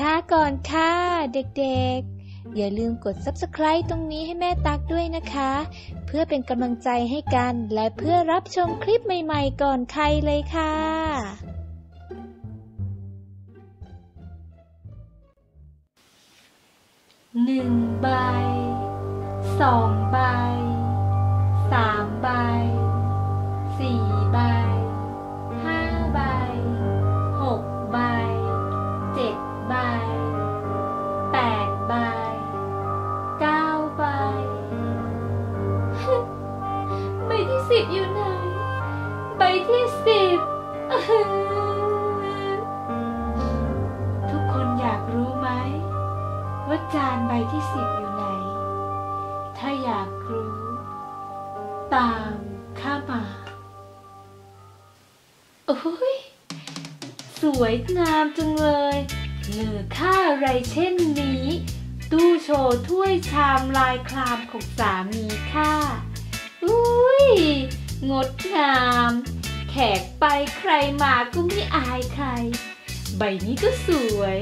ช้าก่อนค่ะเด็กๆ อย่าลืมกด subscribe ตรงนี้ให้แม่ตักด้วยนะคะ เพื่อเป็นกำลังใจให้กันและเพื่อรับชมคลิปใหม่ๆก่อนใครเลยค่ะหนึ่งใบสองใบสามใบสี่ ถ้าอยากรู้ ตามข้ามาโอ้ยสวยงามจังเลยเหลือค่าอะไรเช่นนี้ ตู้โชว์ถ้วยชามลายคลามของสามีค่ะอุ้ย งดงาม แขกไปใครมาก็ไม่อายใคร ใบนี้ก็สวย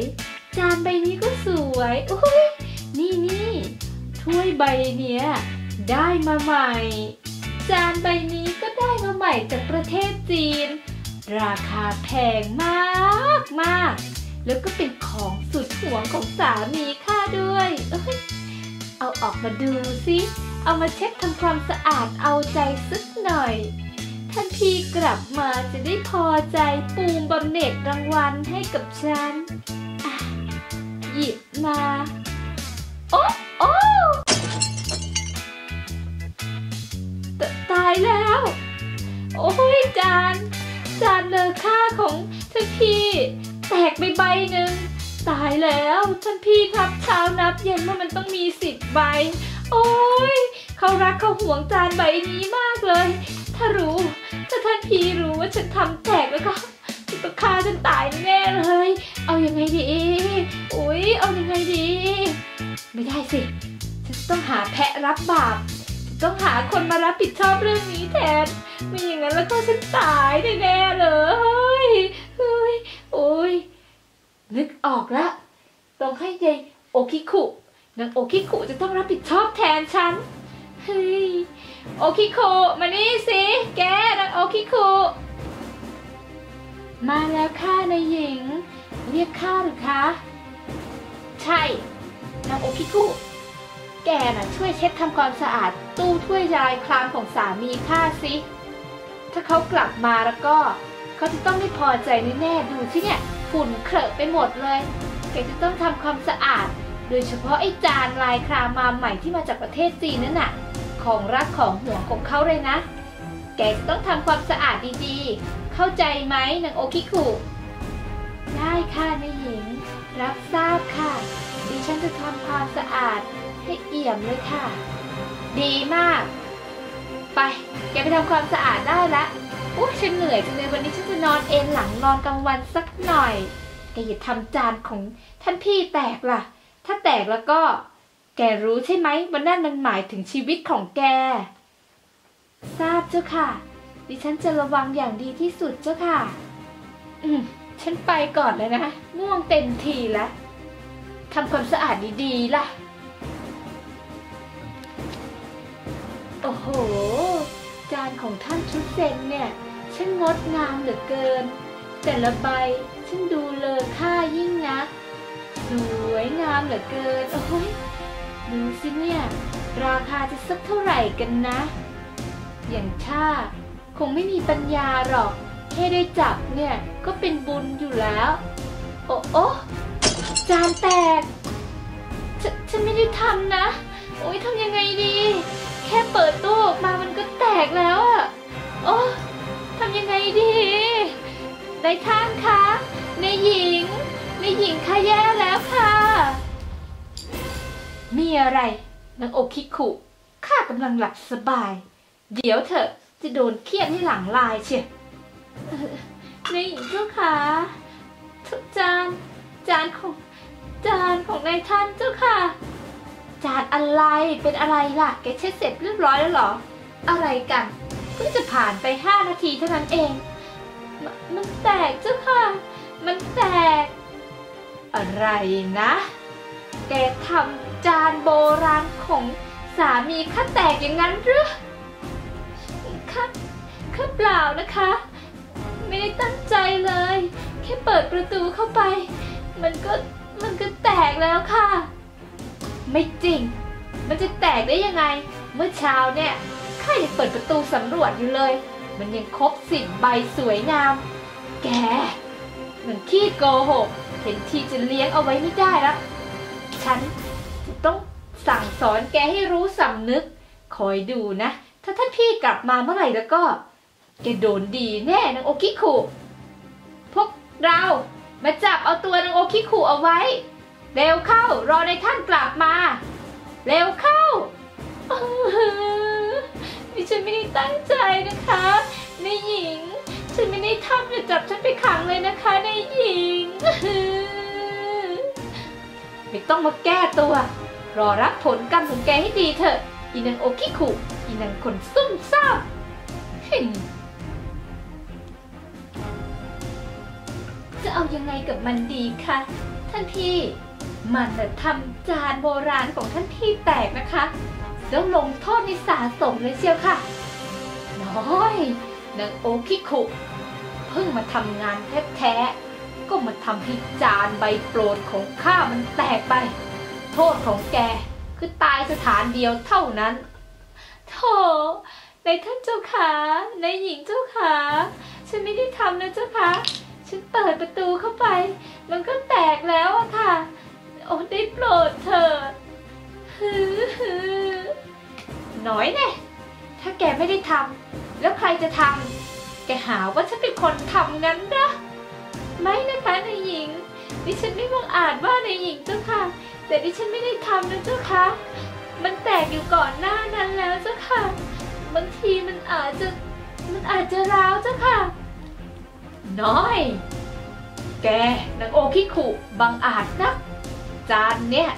จานใบนี้ก็สวย อุ้ย นี่นี่ ถ้วยใบเนี้ยได้มาใหม่ จานใบนี้ก็ได้มาใหม่จากประเทศจีน ราคาแพงมากมากแล้วก็เป็นของสุดหวงของสามีข้าด้วยเอ้ยเอาออกมาดูสิ เอามาเช็ดทำความสะอาดเอาใจสักหน่อย ท่านพี่กลับมาจะได้พอใจปูมบำเหน็จรางวัลให้กับฉัน หยิบมา โอ้โอ้ต จานจานเลอค่าของท่านพี่ แตกไปใบหนึ่งตายแล้วท่านพี่ครับเช้านับเย็นว่ามันต้องมีสิบใบ โอ้ยเขารักเขาห่วงจานใบนี้มากเลย ถ้ารู้ ถ้าท่านพี่รู้ว่าฉันทำแตกแล้วก็จะต้องฆ่าฉันตายแน่เลย เอายังไงดีอุ้ยเอายังไงดี ไม่ได้สิฉันต้องหาแพะรับบาปต้องหาคนมารับผิดชอบเรื่องนี้แทน ไม่อย่างนั้นแล้วก็ฉันตายแน่ๆเลยเฮ้ยโอ้ยนึกออกละต้องให้ยายโอคิคุนางโอคิคุจะต้องรับผิดชอบแทนฉันเฮ้ยโอคิคุมานี่สิแกนางโอคิคุมาแล้วค่ะนายหญิง เรียกข้าหรือคะใช่นางโอคิคุแกน่ะช่วยเช็ดทำความสะอาดตู้ถ้วยลายคลามของสามีข้าสิ ถ้าเขากลับมาแล้วก็ เขาจะต้องไม่พอใจแน่ๆดูสิเนี่ย ฝุ่นเคอะไปหมดเลย แกจะต้องทำความสะอาด โดยเฉพาะไอ้จานลายครามมาใหม่ที่มาจากประเทศจีนนั่นน่ะ ของรักของห่วงของเขาเลยนะ แกจะต้องทำความสะอาดดีๆ เข้าใจไหมนางโอคิคุได้ค่ะนายหญิง รับทราบค่ะ ดิฉันจะทำความสะอาดให้เอี่ยมเลยค่ะ ดีมาก ไปแกไปทำความสะอาดได้ละอู้ฉันเหนื่อยจังเลยวันนี้ฉันจะนอนเอนหลังนอนกลางวันสักหน่อยแกอย่าทำจานของท่านพี่แตกล่ะ ถ้าแตกแล้วก็ แกรู้ใช่ไหมว่านั่นมันหมายถึงชีวิตของแก ทราบเจ้าค่ะ ดิฉันจะระวังอย่างดีที่สุดเจ้าค่ะ อืมฉันไปก่อนเลยนะง่วงเต็มทีแล้วทำความสะอาดดีๆล่ะ โอ้โห จานของท่านชุดเซนเนี่ยช่างงดงามเหลือเกิน แต่ละใบช่างดูเลอค่ายิ่งนักสวยงามเหลือเกินโอ้ยดูสิเนี่ย ราคาจะสักเท่าไหร่กันนะ อย่างชาคงไม่มีปัญญาหรอก แค่ได้จับเนี่ยก็เป็นบุญอยู่แล้ว โอ้โอ้จานแตก ฉันไม่ได้ทำนะ โอ้ยทำยังไงดี แค่เปิดตู้ออกมามันก็แตกแล้วอะโอ้ทำยังไงดีในท่านคะในหญิงในหญิงคะแย่แล้วค่ะ มีอะไรนางโอคิคุข้ากำลังหลับสบาย เดี๋ยวเถอะจะโดนเครียดให้หลังลายเชียเอ่อในหญิงเจ้าค่ะจาน จานของจานของนายท่านเจ้าค่ะ จานอะไรเป็นอะไรล่ะ แกเช็ดเสร็จเรียบร้อยแล้วเหรอ อะไรกันเพิ่งจะผ่านไปห้านาทีเท่านั้นเองมมันแตกเจ้าค่ะ มันแตก อะไรนะ แกทำจานโบราณของสามีข้าแตกอย่างนั้นหรือข้าข้าเปล่านะคะ ไม่ได้ตั้งใจเลย แค่เปิดประตูเข้าไป มันก็มันก็แตกแล้วค่ะ ไม่จริง มันจะแตกได้ยังไง เมื่อเช้าเนี่ยข้ายังเปิดประตูสำรวจอยู่เลย มันยังครบสิบใบสวยงาม แก มันขี้โกหก เห็นทีจะเลี้ยงเอาไว้ไม่ได้แล้วฉันจะต้องสั่งสอนแกให้รู้สำนึก คอยดูนะ ถ้าท่านพี่กลับมาเมื่อไหร่แล้วก็ แกโดนดีแน่นางโอคิคุ พวกเรามาจับเอาตัวนางโอคิคุเอาไว้ เร็วเข้า รอในท่านกลับมา เร็วเข้าอื้อหือดิฉันไม่ได้ตั้งใจนะคะนายหญิง ฉันไม่ได้ทำอย่าจับฉันไปขังเลยนะคะนายหญิงอื้อหือไม่ต้องมาแก้ตัว รอรับผลกรรมของแกให้ดีเถอะ อีนางโอคิคุอีนางคนซุ่มซ่ามจะเอายังไงกับมันดีคะท่านพี่ มันน่ะทำจานโบราณของท่านพี่แตกนะคะแล้วลงโทษในสาสมเลยเชียวค่ะ น้อยนางโอคิคุเพิ่งมาทำงานแท้ๆ ก็มาทำให้จานใบโปรดของข้ามันแตกไป โทษของแกคือตายสถานเดียวเท่านั้นโธ่ในท่านเจ้าขาในหญิงเจ้าขาฉันไม่ได้ทำนะเจ้าค่ะฉันเปิดประตูเข้าไป มันก็แตกแล้วอะค่ะ โอ้ได้โปรดเถิดฮือฮือน้อยแน่ถ้าแกไม่ได้ทำแล้วใครจะทำแกหาว่าฉันเป็นคนทำงั้นนะไม่นะคะนายหญิง ดิฉันไม่บังอาจว่านายหญิงเจ้าค่ะ แต่ดิฉันไม่ได้ทำนะเจ้าค่ะ มันแตกอยู่ก่อนหน้านั้นแล้วเจ้าค่ะ บางทีมันอาจจะ มันอาจจะร้าวเจ้าค่ะ น้อย แกนางโอคิคุบังอาจนัก จานเนี่ย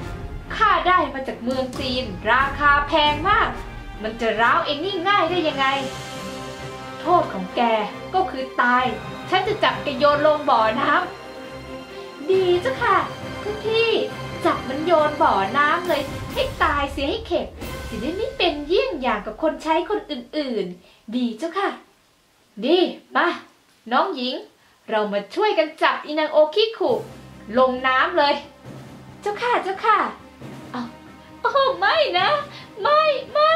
ข้าได้มาจากเมืองจีน ราคาแพงมาก มันจะร้าวเองง่ายได้ยังไง โทษของแกก็คือตาย ฉันจะจับแกโยนลงบ่อน้ำดีเจ้าค่ะท่านพี่จับมันโยนบ่อน้ำเลย ให้ตายเสียให้เข็ดจะได้ไม่เป็นเยี่ยงอย่างกับคนใช้คนอื่นๆ ดีเจ้าค่ะ ดีมาน้องหญิง เรามาช่วยกันจับอีนางโอคิคุลงน้ำเลย เจ้าค่ะเจ้าค่ะเอาโอ้ไม่นะ ไม่ไม่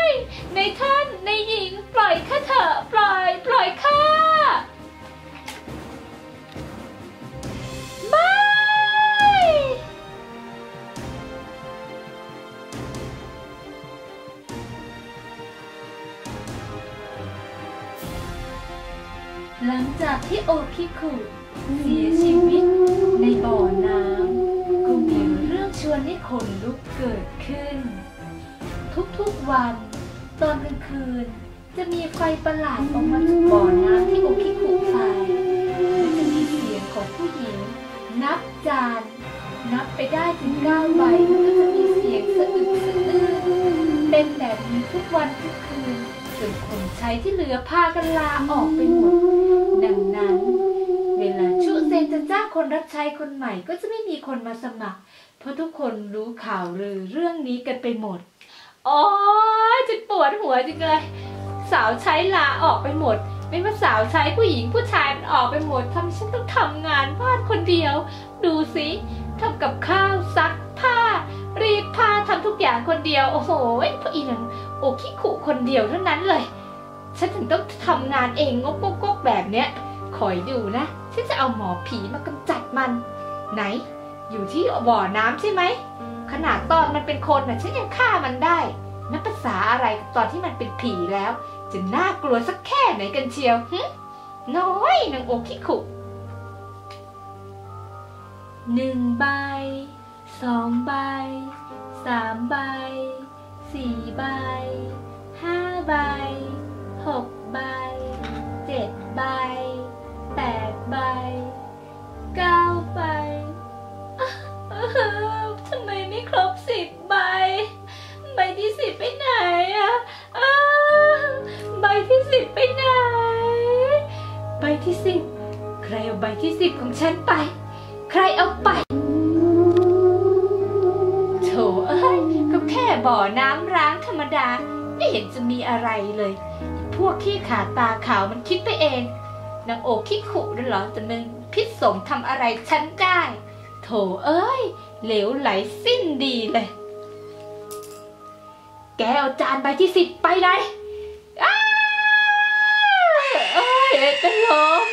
ในท่านในหญิงปล่อยข้าเถอะปล่อย ปล่อยข้าไม่หลังจากที่โอคิคุเสียชีวิตในบ่อน้ำ วนให้ขนลุกเกิดขึ้น ทุกๆวัน ตอนกลางคืน จะมีไฟประหลาดออกมาจากบ่อน้ำที่โอคิคุไปและจะมีเสียงของผู้หญิง นับจาน นับไปได้ถึงเก้าใบแล้วก็จะมีเสียงสะอึกสะอื้นเป็นแบบนี้ทุกวันทุกคืนจนคนใช้ที่เหลือพากันลาออกไปหมดดังนั้น เซนจะจ้างคนรับใช้คนใหม่ก็จะไม่มีคนมาสมัคร เพราะทุกคนรู้ข่าวลือเรื่องนี้กันไปหมดโอ้ยจะปวดหัวจริงเลย สาวใช้ลาออกไปหมด ไม่ว่าสาวใช้ผู้หญิงผู้ชายมันออกไปหมดทำให้ฉันต้องทำงานบ้านคนเดียว ดูสิทำกับข้าวซักผ้า รีดผ้าทำทุกอย่างคนเดียว โอ้โหพออีนังโอคิคุคนเดียวเท่านั้นเลย ฉันถึงต้องทำงานเองงกงกๆแบบเนี้ยคอยดูนะ ฉันจะเอาหมอผีมากำจัดมัน ไหน อยู่ที่บ่อน้ำใช่ไหม ขนาดตอนมันเป็นคนน่ะฉันยังฆ่ามันได้นับภาษาอะไรกับตอนที่มันเป็นผีแล้ว จะน่ากลัวสักแค่ไหนกันเชียวหึน้อยนางโอคิคุหนึ่งใบสองใบสามใบสี่ใบห้าใบหกใบเจ็ดใบแปดใบเก้าวไปทำไมไม่ครบสิบใบ ใบที่สิบไปไหนอะใบที่สิบไปไหน ใบที่สิบใครเอาใบที่สิบของฉันไป ใครเอาไปโถเอ้ยก็แค่บ่อน้ำร้างธรรมดา ไม่เห็นจะมีอะไรเลย พวกขี้ขาตาขาวมันคิดไปเอง นางโอคิขุนั่นเหรอจะนึงพิษสมทำอะไรฉันได้ โถเอ้ย เหลวไหลสิ้นดีเลย แกเอาจานใบที่สิบไปไหนอ้าเอ้ยเป็นลม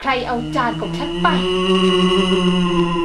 ใครเอาจานของฉันไป「